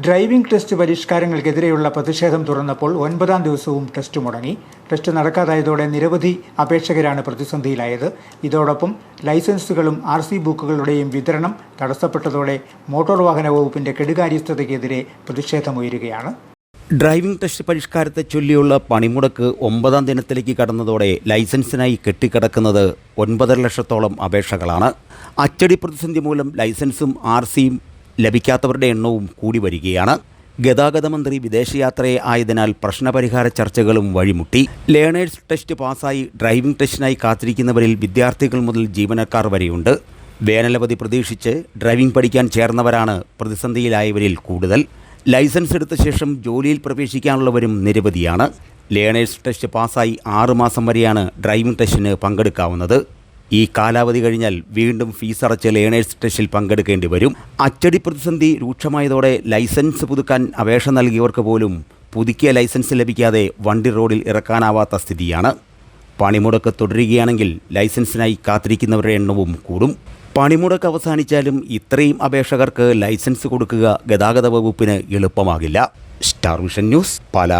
Driving test പരിഷ്കാരങ്ങൾക്കെതിരെയുള്ള പ്രതിഷേധം തുറന്നപ്പോൾ ഒൻപതാം ദിവസവും ടെസ്റ്റ് മുടങ്ങി. ടെസ്റ്റ് നടക്കാതായതോടെ നിരവധി അപേക്ഷകരാണ് പ്രതിസന്ധിയിലായത്. ഇതോടൊപ്പം ലൈസൻസുകളും ആർ സി ബുക്കുകളുടെയും വിതരണം തടസ്സപ്പെട്ടതോടെ മോട്ടോർ വാഹന വകുപ്പിന്റെ കെടുകാര്യസ്ഥതയ്ക്കെതിരെ പ്രതിഷേധമുയരുകയാണ്. ഡ്രൈവിംഗ് ടെസ്റ്റ് പരിഷ്കാരത്തെ ചൊല്ലിയുള്ള പണിമുടക്ക് ഒമ്പതാം ദിനത്തിലേക്ക് കടന്നതോടെ ലൈസൻസിനായി കെട്ടിക്കിടക്കുന്നത് ഒൻപതര ലക്ഷത്തോളം അപേക്ഷകളാണ്. അച്ചടി പ്രതിസന്ധി മൂലം ലൈസൻസും ആർ സിയും ലഭിക്കാത്തവരുടെ എണ്ണവും കൂടി വരികയാണ്. ഗതാഗത മന്ത്രി വിദേശയാത്രയെ ആയതിനാൽ പ്രശ്നപരിഹാര ചർച്ചകളും വഴിമുട്ടി. ലേണേഴ്സ് ടെസ്റ്റ് പാസ്സായി ഡ്രൈവിംഗ് ടെസ്റ്റിനായി കാത്തിരിക്കുന്നവരിൽ വിദ്യാർത്ഥികൾ മുതൽ ജീവനക്കാർ വരെയുണ്ട്. വേനലവധി പ്രതീക്ഷിച്ച് ഡ്രൈവിംഗ് പഠിക്കാൻ ചേർന്നവരാണ് പ്രതിസന്ധിയിലായവരിൽ കൂടുതൽ. ലൈസൻസ് എടുത്ത ശേഷം ജോലിയിൽ പ്രവേശിക്കാനുള്ളവരും നിരവധിയാണ്. ലേണേഴ്സ് ടെസ്റ്റ് പാസ്സായി ആറുമാസം വരെയാണ് ഡ്രൈവിംഗ് ടെസ്റ്റിന് പങ്കെടുക്കാവുന്നത്. ഈ കാലാവധി കഴിഞ്ഞാൽ വീണ്ടും ഫീസ് അടച്ച് ലേണേഴ്സ് ടെസ്റ്റിൽ പങ്കെടുക്കേണ്ടി വരും. അച്ചടി പ്രതിസന്ധി രൂക്ഷമായതോടെ ലൈസൻസ് പുതുക്കാൻ അപേക്ഷ നൽകിയവർക്ക് പോലും പുതുക്കിയ ലൈസൻസ് ലഭിക്കാതെ വണ്ടി റോഡിൽ ഇറക്കാനാവാത്ത സ്ഥിതിയാണ്. പണിമുടക്ക് തുടരുകയാണെങ്കിൽ ലൈസൻസിനായി കാത്തിരിക്കുന്നവരുടെ എണ്ണവും കൂടും. പണിമുടക്ക് അവസാനിച്ചാലും ഇത്രയും അപേക്ഷകർക്ക് ലൈസൻസ് കൊടുക്കുക ഗതാഗത വകുപ്പിന് എളുപ്പമാകില്ല. Star Vision News Pala.